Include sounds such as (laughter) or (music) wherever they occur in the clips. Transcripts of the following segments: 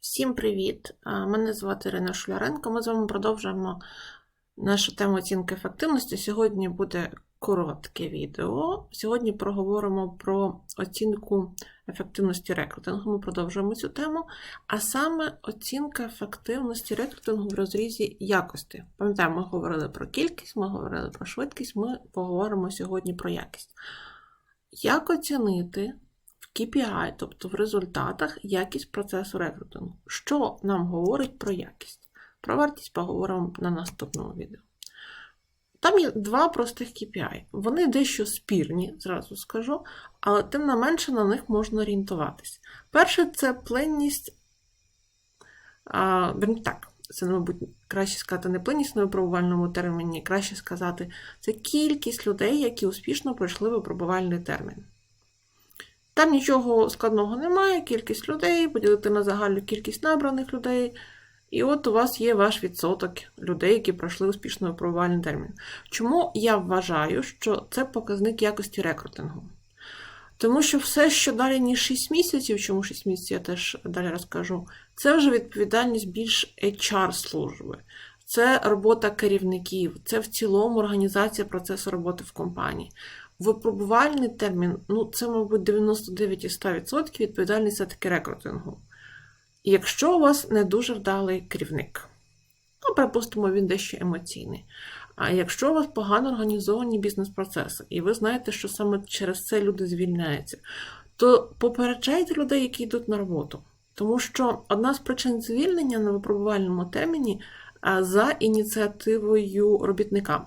Всім привіт! Мене звати Ірина Шуляренко. Ми з вами продовжуємо нашу тему оцінки ефективності. Сьогодні буде коротке відео. Сьогодні проговоримо про оцінку ефективності рекрутингу. Ми продовжуємо цю тему, а саме оцінка ефективності рекрутингу в розрізі якості. Пам'ятаємо, ми говорили про кількість, ми говорили про швидкість, ми поговоримо сьогодні про якість. Як оцінити в KPI, тобто в результатах, якість процесу рекрутингу. Що нам говорить про якість? Про вартість поговоримо на наступному відео. Там є два простих KPI. Вони дещо спірні, зразу скажу, але тим не менше на них можна орієнтуватись. Перше це пленність. А, так, це, мабуть, краще сказати не пленність на випробувальному терміні, краще сказати, це кількість людей, які успішно пройшли випробувальний термін. Там нічого складного немає, кількість людей, поділити на загальну кількість набраних людей. І от у вас є ваш відсоток людей, які пройшли успішно випробувальний термін. Чому я вважаю, що це показник якості рекрутингу? Тому що все, що далі, ніж 6 місяців, чому 6 місяців я теж далі розкажу, це вже відповідальність більш HR-служби. Це робота керівників, це в цілому організація процесу роботи в компанії. Випробувальний термін, ну це, мабуть, 99,100% відповідальність все-таки рекрутингу. Якщо у вас не дуже вдалий керівник, ну, припустимо, він дещо емоційний. А якщо у вас погано організовані бізнес-процеси, і ви знаєте, що саме через це люди звільняються, то попереджайте людей, які йдуть на роботу. Тому що одна з причин звільнення на випробувальному терміні за ініціативою робітника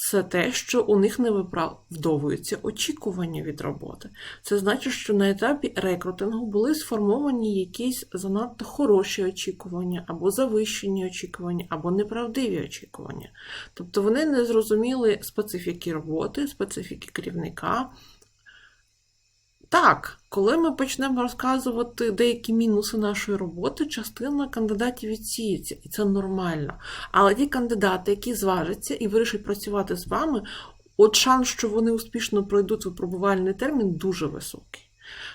це те, що у них не виправдовуються очікування від роботи. Це значить, що на етапі рекрутингу були сформовані якісь занадто хороші очікування, або завищені очікування, або неправдиві очікування. Тобто вони не зрозуміли специфіки роботи, специфіки керівника. Так, коли ми почнемо розказувати деякі мінуси нашої роботи, частина кандидатів відсіється, і це нормально. Але ті кандидати, які зважаться і вирішать працювати з вами, от шанс, що вони успішно пройдуть випробувальний термін, дуже високий.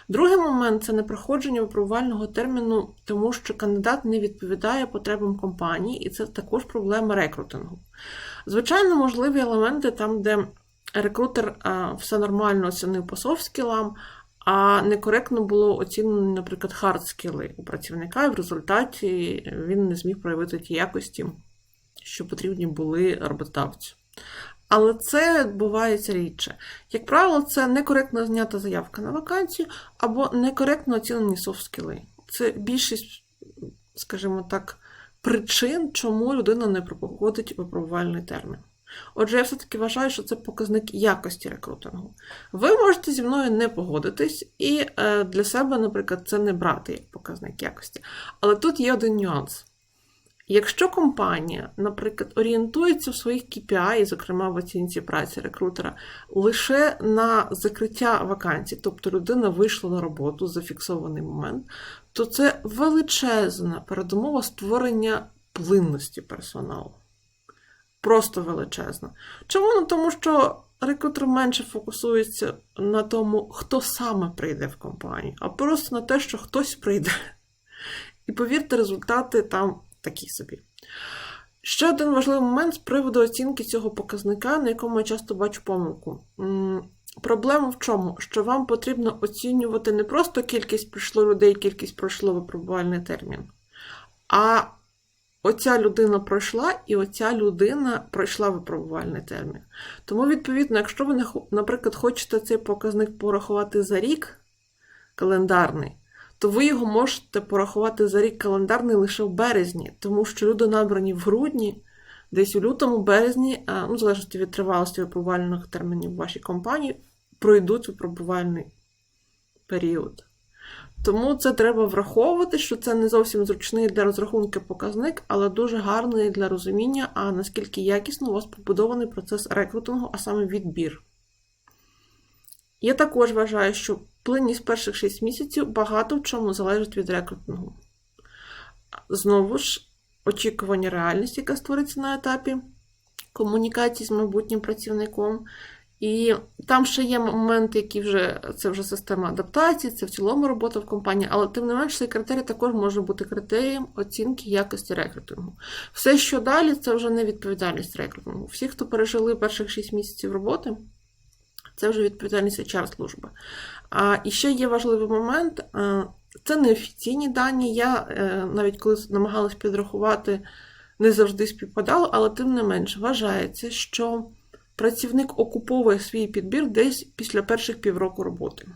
Другий момент це непроходження випробувального терміну, тому що кандидат не відповідає потребам компанії, і це також проблема рекрутингу. Звичайно, можливі елементи там, де рекрутер все нормально оцінив по софт-скілам, а некоректно було оцінено, наприклад, хард-скіли у працівника, і в результаті він не зміг проявити ті якості, що потрібні були роботодавцю. Але це відбувається рідше. Як правило, це некоректно знята заявка на вакансію або некоректно оцінені софт-скіли. Це більшість, скажімо так, причин, чому людина не проходить випробувальний термін. Отже, я все-таки вважаю, що це показник якості рекрутингу. Ви можете зі мною не погодитись і е, для себе, наприклад, це не брати як показник якості. Але тут є один нюанс. Якщо компанія, наприклад, орієнтується в своїх KPI, зокрема в оцінці праці рекрутера, лише на закриття вакансій, тобто людина вийшла на роботу зафіксований момент, то це величезна передумова створення плинності персоналу просто величезна. Чому? Ну, тому що рекрутер менше фокусується на тому, хто саме прийде в компанію, а просто на те, що хтось прийде. І повірте, результати там такі собі. Ще один важливий момент з приводу оцінки цього показника, на якому я часто бачу помилку. Проблема в чому? Що вам потрібно оцінювати не просто кількість прийшло людей, кількість пройшло випробувальний термін, а Оця людина пройшла, і оця людина пройшла випробувальний термін. Тому, відповідно, якщо ви, наприклад, хочете цей показник порахувати за рік календарний, то ви його можете порахувати за рік календарний лише в березні, тому що люди набрані в грудні, десь у лютому, березні, ну, залежно від тривалості випробувальних термінів в вашій компанії, пройдуть випробувальний період. Тому це треба враховувати, що це не зовсім зручний для розрахунки показник, але дуже гарний для розуміння, а наскільки якісно у вас побудований процес рекрутингу, а саме відбір. Я також вважаю, що плинність перших 6 місяців багато в чому залежить від рекрутингу. Знову ж, очікування реальності, яка створиться на етапі комунікації з майбутнім працівником, І там ще є моменти, які вже це вже система адаптації, це в цілому робота в компанії, але тим не менш цей критерій також може бути критерієм оцінки якості рекрутингу. Все, що далі, це вже не відповідальність рекрутингу. Всі, хто пережили перших 6 місяців роботи, це вже відповідальність HR служби. А і ще є важливий момент. е, Це неофіційні дані. Я е, навіть коли намагалась підрахувати, не завжди співпадало, але тим не менш вважається, що працівник окуповує свій підбір десь після перших півроку роботи.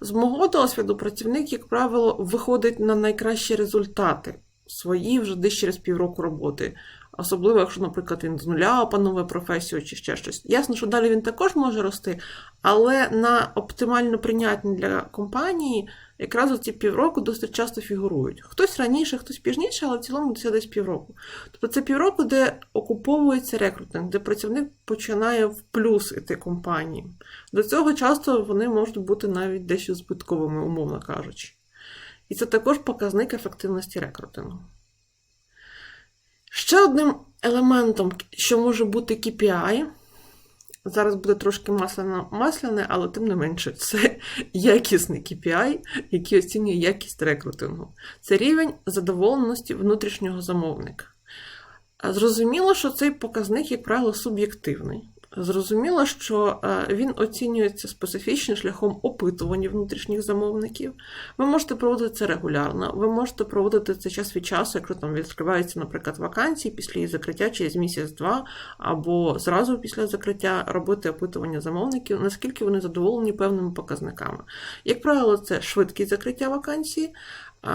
З мого досвіду, працівник, як правило, виходить на найкращі результати свої вже десь через півроку роботи. Особливо, якщо, наприклад, він з нуля опановує професію чи ще щось. Ясно, що далі він також може рости, але на оптимально прийнятні для компанії якраз ці півроку досить часто фігурують. Хтось раніше, хтось пізніше, але в цілому це десь півроку. Тобто це півроку, де окуповується рекрутинг, де працівник починає в плюс іти компанії. До цього часто вони можуть бути навіть дещо збитковими, умовно кажучи. І це також показник ефективності рекрутингу. Ще одним елементом, що може бути KPI, зараз буде трошки масляне, але тим не менше, це (laughs) якісний KPI, який оцінює якість рекрутингу. Це рівень задоволеності внутрішнього замовника. Зрозуміло, що цей показник, як правило, суб'єктивний. Зрозуміло, що е, він оцінюється специфічним шляхом опитування внутрішніх замовників. Ви можете проводити це регулярно, ви можете проводити це час від часу, якщо там відкриваються, наприклад, вакансії після її закриття через місяць-два, або зразу після закриття робити опитування замовників, наскільки вони задоволені певними показниками. Як правило, це швидкість закриття вакансії,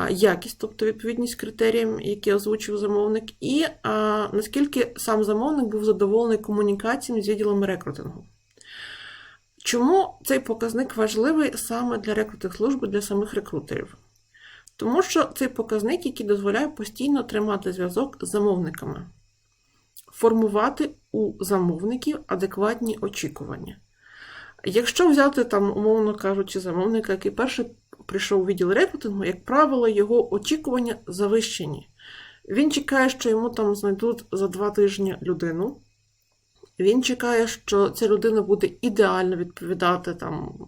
якість, тобто відповідність критеріям, які озвучив замовник, і наскільки сам замовник був задоволений комунікаціями з відділом рекрутингу. Чому цей показник важливий саме для рекрутинг служби, для самих рекрутерів? Тому що цей показник, який дозволяє постійно тримати зв'язок з замовниками, формувати у замовників адекватні очікування. Якщо взяти там, умовно кажучи, замовника, який перший прийшов у відділ рекрутингу, як правило, його очікування завищені. Він чекає, що йому там знайдуть за два тижні людину. Він чекає, що ця людина буде ідеально відповідати там.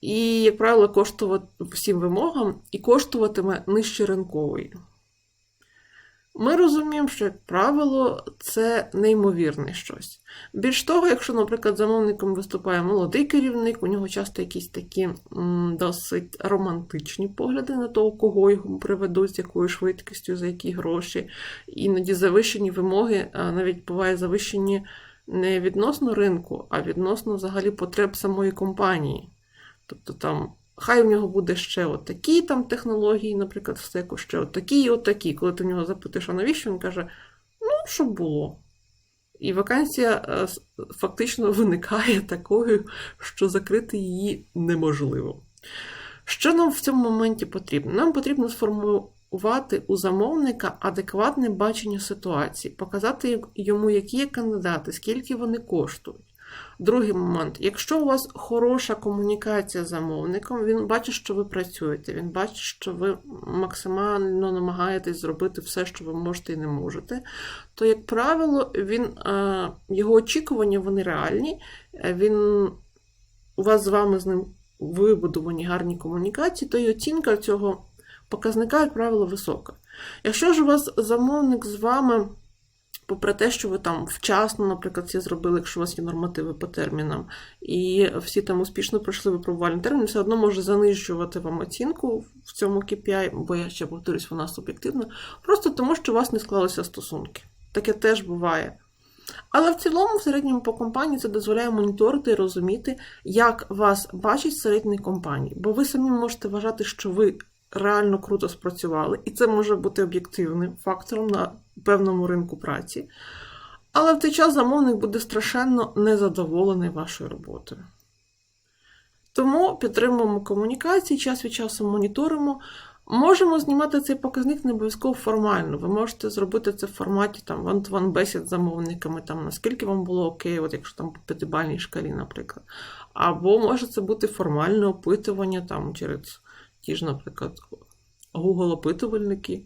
І, як правило, коштувати всім вимогам і коштуватиме нижче ринкової. Ми розуміємо, що, як правило, це неймовірне щось. Більш того, якщо, наприклад, замовником виступає молодий керівник, у нього часто якісь такі досить романтичні погляди на того, кого його приведуть, з якою швидкістю, за які гроші. Іноді завищені вимоги, навіть буває завищені не відносно ринку, а відносно взагалі потреб самої компанії. Тобто там. Хай у нього буде ще отакі там технології, наприклад, в стеку, ще отакі і отакі. Коли ти в нього запитаєш, а навіщо, він каже: ну, щоб було. І вакансія е, фактично (laughs) виникає такою, що закрити її неможливо. Що нам в цьому моменті потрібно? Нам потрібно сформувати у замовника адекватне бачення ситуації, показати йому, які є кандидати, скільки вони коштують. Другий момент, якщо у вас хороша комунікація з замовником, він бачить, що ви працюєте, він бачить, що ви максимально намагаєтесь зробити все, що ви можете і не можете, то, як правило, він, е, його очікування вони реальні, е, він, у вас з вами з ним вибудовані гарні комунікації, то й оцінка цього показника, як правило, висока. Якщо ж у вас замовник з вами попри те, що ви там вчасно, наприклад, всі зробили, якщо у вас є нормативи по термінам, і всі там успішно пройшли випробувальний термін, все одно може занижувати вам оцінку в цьому KPI, бо я ще повторюсь, вона суб'єктивна, просто тому, що у вас не склалися стосунки. Таке теж буває. Але в цілому, в середньому по компанії це дозволяє моніторити і розуміти, як вас бачить середній компанії. Бо ви самі можете вважати, що ви реально круто спрацювали, і це може бути об'єктивним фактором на певному ринку праці. Але в той час замовник буде страшенно незадоволений вашою роботою. Тому підтримуємо комунікації, час від часу моніторимо. Можемо знімати цей показник не обов'язково формально. Ви можете зробити це в форматі там one-to-one бесід з замовниками, там, наскільки вам було окей, от якщо там по п'ятибальній шкалі, наприклад. Або може це бути формальне опитування там, через ті ж, наприклад, Google-опитувальники.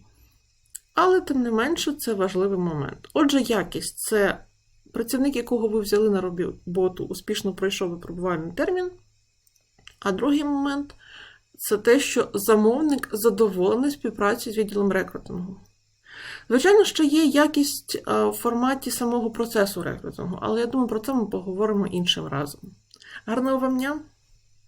Але, тим не менше, це важливий момент. Отже, якість це працівник, якого ви взяли на роботу, успішно пройшов випробувальний термін. А другий момент це те, що замовник задоволений співпрацею з відділом рекрутингу. Звичайно, що є якість е, в форматі самого процесу рекрутингу, але я думаю, про це ми поговоримо іншим разом. Гарного вам дня!